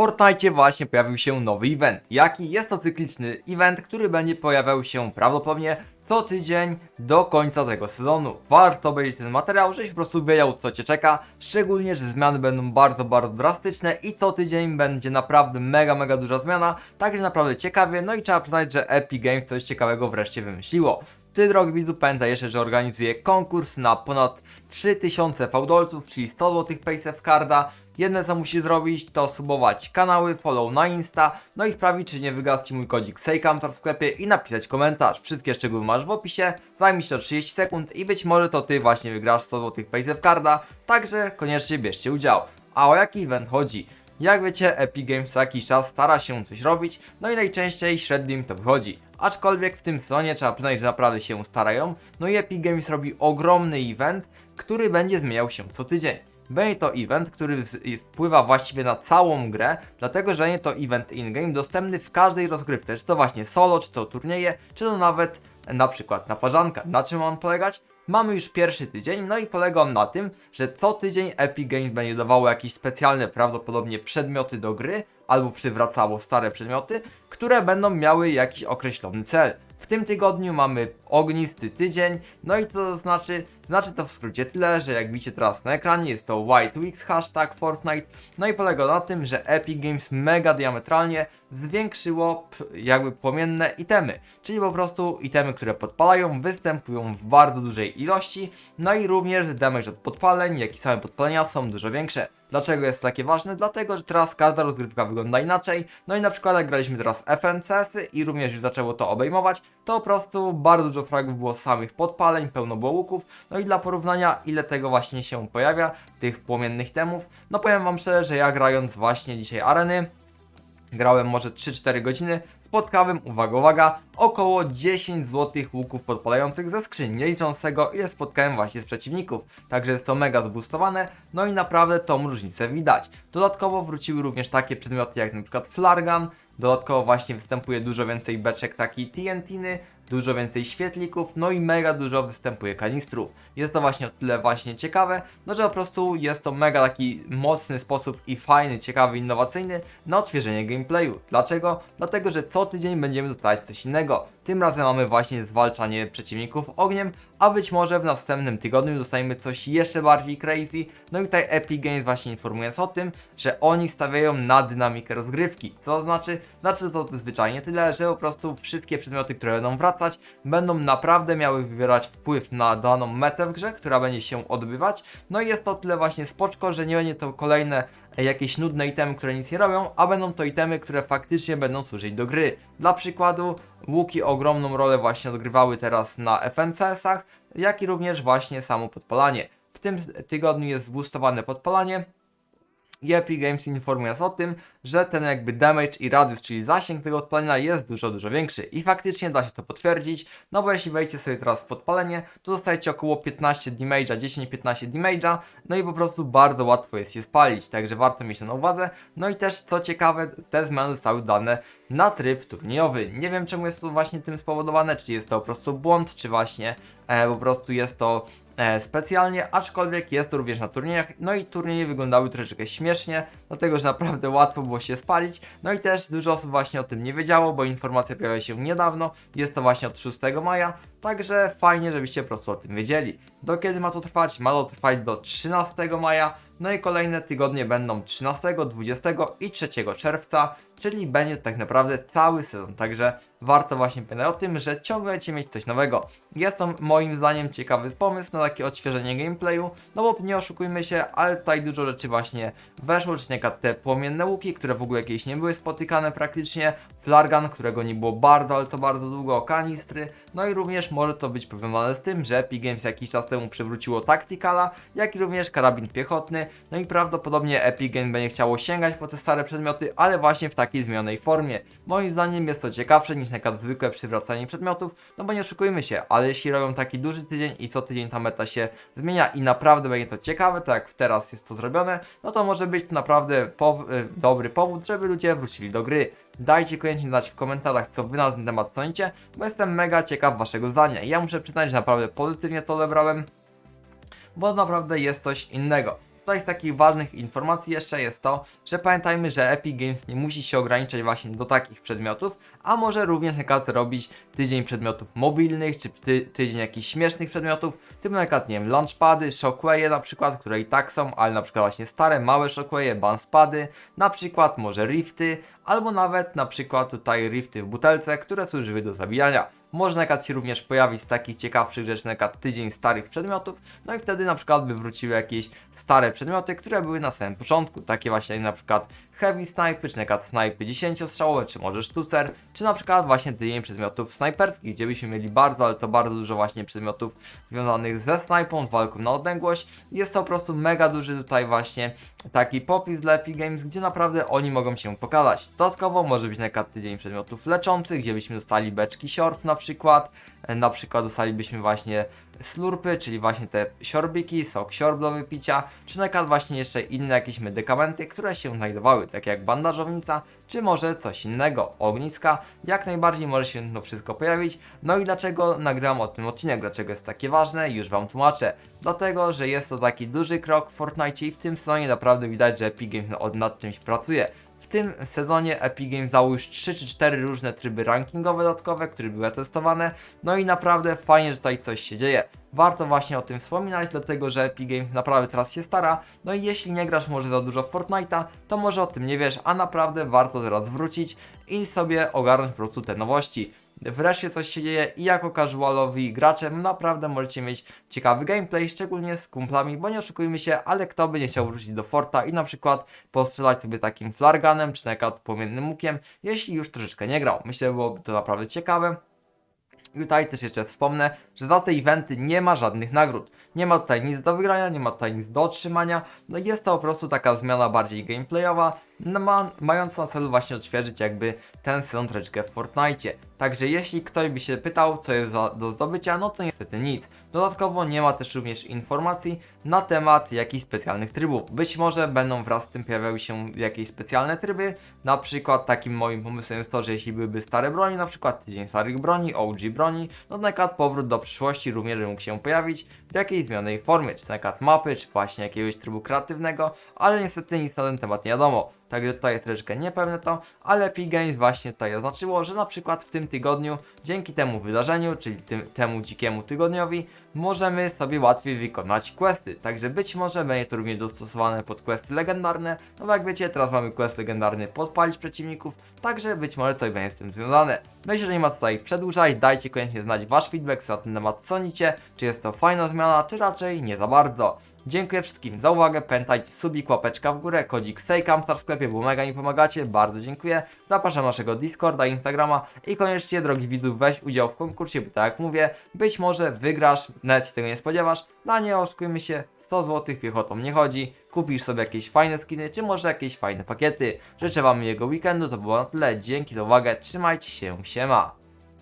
Fortnite właśnie pojawił się nowy event. Jaki? Jest to cykliczny event, który będzie pojawiał się prawdopodobnie co tydzień do końca tego sezonu. Warto obejrzeć ten materiał, żebyś po prostu wiedział co Cię czeka, szczególnie, że zmiany będą bardzo, bardzo drastyczne i co tydzień będzie naprawdę mega, mega duża zmiana, także naprawdę ciekawie, no i trzeba przyznać, że Epic Games coś ciekawego wreszcie wymyśliło. Ty, drogi widzu, pamiętaj jeszcze, że organizuje konkurs na ponad 3000 fałdolców, czyli 100 zł Paysafe Carda. Jedne co musisz zrobić to subować kanały, follow na Insta, no i sprawić czy nie wygasł Ci mój kodzik SEJKAMTOR w sklepie i napisać komentarz. Wszystkie szczegóły masz w opisie, zajmie się to 30 sekund i być może to Ty właśnie wygrasz 100 zł Paysafe Carda, także koniecznie bierzcie udział. A o jaki event chodzi? Jak wiecie, Epic Games co jakiś czas stara się coś robić, no i najczęściej średnio im to wychodzi. Aczkolwiek w tym sezonie trzeba przyznać, że naprawdę się starają, no i Epic Games robi ogromny event, który będzie zmieniał się co tydzień. Będzie to event, który wpływa właściwie na całą grę, dlatego że nie to event in-game dostępny w każdej rozgrywce, czy to właśnie solo, czy to turnieje, czy to nawet e, na przykład naparzanka. Na czym ma on polegać? Mamy już pierwszy tydzień, no i polega on na tym, że co tydzień Epic Games będzie dawało jakieś specjalne, prawdopodobnie przedmioty do gry, albo przywracało stare przedmioty, które będą miały jakiś określony cel. W tym tygodniu mamy ognisty tydzień, no i to znaczy, znaczy to w skrócie tyle, że jak widzicie teraz na ekranie jest to White Weeks hashtag Fortnite, no i polega na tym, że Epic Games mega diametralnie zwiększyło jakby płomienne itemy, czyli po prostu itemy, które podpalają, występują w bardzo dużej ilości, no i również damage od podpaleń, jak i same podpalenia są dużo większe. Dlaczego jest takie ważne? Dlatego, że teraz każda rozgrywka wygląda inaczej. No i na przykład jak graliśmy teraz FNCS-y i również już zaczęło to obejmować, to po prostu bardzo dużo fragów było samych podpaleń, pełno było łuków. No dla porównania, ile tego właśnie się pojawia, tych płomiennych temów, no powiem wam szczerze, że ja grając właśnie dzisiaj areny, grałem może 3-4 godziny, spotkałem, uwaga, uwaga, około 10 złotych łuków podpalających ze skrzyni, nie licząc tego, ile spotkałem właśnie z przeciwników. Także jest to mega zboostowane, no i naprawdę tą różnicę widać. Dodatkowo wróciły również takie przedmioty jak przykład flargan, dodatkowo właśnie występuje dużo więcej beczek takiej TNT-ny, dużo więcej świetlików, no i mega dużo występuje kanistrów. Jest to właśnie o tyle właśnie ciekawe, no że po prostu jest to mega taki mocny sposób i fajny, ciekawy, innowacyjny na odświeżenie gameplayu. Dlaczego? Dlatego, że co tydzień będziemy dostawać coś innego. Tym razem mamy właśnie zwalczanie przeciwników ogniem, a być może w następnym tygodniu dostaniemy coś jeszcze bardziej crazy. No i tutaj Epic Games właśnie informuje nas o tym, że oni stawiają na dynamikę rozgrywki. Co to znaczy? Znaczy to zwyczajnie tyle, że po prostu wszystkie przedmioty, które będą wracać, będą naprawdę miały wywierać wpływ na daną metę w grze, która będzie się odbywać. No i jest to tyle właśnie spoczko, że nie będzie to kolejne e, jakieś nudne itemy, które nic nie robią, a będą to itemy, które faktycznie będą służyć do gry. Dla przykładu, łuki ogromną rolę właśnie odgrywały teraz na FNCS-ach, jak i również właśnie samo podpalanie. W tym tygodniu jest zboostowane podpalanie, i Epic Games informuje nas o tym, że ten jakby damage i radius, czyli zasięg tego odpalenia jest dużo, dużo większy. I faktycznie da się to potwierdzić, no bo jeśli wejdziecie sobie teraz w podpalenie, to dostajecie około 15 damage'a, 10-15 damage'a, no i po prostu bardzo łatwo jest się spalić, także warto mieć to na uwadze. No i też co ciekawe, te zmiany zostały dane na tryb turniejowy. Nie wiem czemu jest to właśnie tym spowodowane, czy jest to po prostu błąd, czy właśnie e, po prostu jest to specjalnie, aczkolwiek jest to również na turniejach. No i turnieje wyglądały troszeczkę śmiesznie, dlatego że naprawdę łatwo było się spalić. No i też dużo osób właśnie o tym nie wiedziało, bo informacja pojawiła się niedawno. Jest to właśnie od 6 maja, także fajnie, żebyście po prostu o tym wiedzieli. Do kiedy ma to trwać? Ma to trwać do 13 maja. No i kolejne tygodnie będą 13, 20 i 3 czerwca, czyli będzie tak naprawdę cały sezon. Także warto właśnie pamiętać o tym, że ciągle będziecie mieć coś nowego. Jest to moim zdaniem ciekawy pomysł na takie odświeżenie gameplayu, no bo nie oszukujmy się, ale tutaj dużo rzeczy właśnie weszło, czy te płomienne łuki, które w ogóle jakieś nie były spotykane praktycznie, flargan, którego nie było bardzo, ale to bardzo długo, kanistry, no i również może to być powiązane z tym, że Epic Games jakiś czas temu przywróciło Tacticala, jak i również karabin piechotny, no i prawdopodobnie Epic Games będzie chciało sięgać po te stare przedmioty, ale właśnie w takiej zmienionej formie. Moim zdaniem jest to ciekawsze niż na zwykłe przywracanie przedmiotów, no bo nie oszukujmy się, ale jeśli robią taki duży tydzień i co tydzień ta meta się zmienia i naprawdę będzie to ciekawe, tak jak teraz jest to zrobione, no to może być naprawdę pow- y, dobry powód, żeby ludzie wrócili do gry. Dajcie koniecznie znać w komentarzach, co wy na ten temat sądzicie, bo jestem mega ciekaw waszego zdania. Ja muszę przyznać, że naprawdę pozytywnie to odebrałem, bo naprawdę jest coś innego. Tutaj z takich ważnych informacji jeszcze jest to, że pamiętajmy, że Epic Games nie musi się ograniczać właśnie do takich przedmiotów, a może również na przykład robić tydzień przedmiotów mobilnych, czy ty, tydzień jakichś śmiesznych przedmiotów, typu na przykład, nie wiem, launchpady, shockwaye na przykład, które i tak są, ale na przykład właśnie stare, małe shockwaye, bouncepady, na przykład może rifty, albo nawet na przykład tutaj rifty w butelce, które służyły do zabijania. Może na przykład się również pojawić z takich ciekawszych rzeczy, przykład tydzień starych przedmiotów, no i wtedy na przykład by wróciły jakieś stare przedmioty, które były na samym początku, takie właśnie na przykład heavy snipe, czy przykład snajpy 10-strzałowe, czy może sztucer, czy na przykład właśnie tydzień przedmiotów snajperskich, gdzie byśmy mieli bardzo, ale to bardzo dużo właśnie przedmiotów związanych ze snajpą, z walką na odległość. Jest to po prostu mega duży tutaj właśnie taki popis dla Epic Games, gdzie naprawdę oni mogą się pokazać. Dodatkowo może być przykład tydzień przedmiotów leczących, gdzie byśmy dostali beczki siorb na przykład, E, na przykład dostalibyśmy właśnie slurpy, czyli właśnie te siorbiki, sok siorb do wypicia, czy na przykład właśnie jeszcze inne jakieś medykamenty, które się znajdowały, takie jak bandażownica, czy może coś innego, ogniska, jak najbardziej może się to wszystko pojawić. No i dlaczego nagrywam o tym odcinek, dlaczego jest takie ważne, już Wam tłumaczę. Dlatego, że jest to taki duży krok w Fortnite i w tym sezonie naprawdę widać, że Epic Games od, nad czymś pracuje. Tym sezonie Epic Games dał już 3 czy 4 różne tryby rankingowe dodatkowe, które były testowane. No i naprawdę fajnie, że tutaj coś się dzieje. Warto właśnie o tym wspominać, dlatego że Epic Games naprawdę teraz się stara. No i jeśli nie grasz może za dużo w Fortnite'a, to może o tym nie wiesz, a naprawdę warto teraz wrócić i sobie ogarnąć po prostu te nowości. Wreszcie coś się dzieje i jako casualowi gracze naprawdę możecie mieć ciekawy gameplay, szczególnie z kumplami, bo nie oszukujmy się, ale kto by nie chciał wrócić do Forta i na przykład postrzelać sobie takim flarganem, czy na przykład płomiennym łukiem, jeśli już troszeczkę nie grał. Myślę, że byłoby to naprawdę ciekawe. I tutaj też jeszcze wspomnę, że za te eventy nie ma żadnych nagród. Nie ma tutaj nic do wygrania, nie ma tutaj nic do otrzymania. No jest to po prostu taka zmiana bardziej gameplayowa, no ma, mająca na celu właśnie odświeżyć jakby ten sezon w Fortnite. Także jeśli ktoś by się pytał, co jest za, do zdobycia, no to niestety nic. Dodatkowo nie ma też również informacji na temat jakichś specjalnych trybów. Być może będą wraz z tym pojawiały się jakieś specjalne tryby. Na przykład takim moim pomysłem jest to, że jeśli byłyby stare broni, na przykład tydzień starych broni, OG broni, no to na przykład powrót do przyszłości również mógł się pojawić w jakiejś zmienionej formie, czy na przykład mapy, czy właśnie jakiegoś trybu kreatywnego, ale niestety nic na ten temat nie wiadomo. Także tutaj jest troszeczkę niepewne to, ale Epic Games właśnie tutaj oznaczyło, że na przykład w tym tygodniu, dzięki temu wydarzeniu, czyli tym, temu dzikiemu tygodniowi, możemy sobie łatwiej wykonać questy. Także być może będzie to również dostosowane pod questy legendarne. No bo jak wiecie, teraz mamy quest legendarny podpalić przeciwników, także być może coś będzie z tym związane. Myślę, że nie ma tutaj przedłużać, dajcie koniecznie znać wasz feedback na ten temat, co sądzicie, czy jest to fajna zmiana, czy raczej nie za bardzo. Dziękuję wszystkim za uwagę, pamiętajcie subik, łapeczka w górę, kodzik SEJKAMSTAR w sklepie, bo mega mi pomagacie, bardzo dziękuję. Zapraszam na naszego Discorda, Instagrama i koniecznie, drogi widzów, weź udział w konkursie, bo tak jak mówię, być może wygrasz, nawet się tego nie spodziewasz, no nie oszukujmy się, 100 zł piechotą nie chodzi, kupisz sobie jakieś fajne skiny, czy może jakieś fajne pakiety. Życzę wam miłego weekendu, to było na tyle, dzięki za uwagę, trzymajcie się, siema.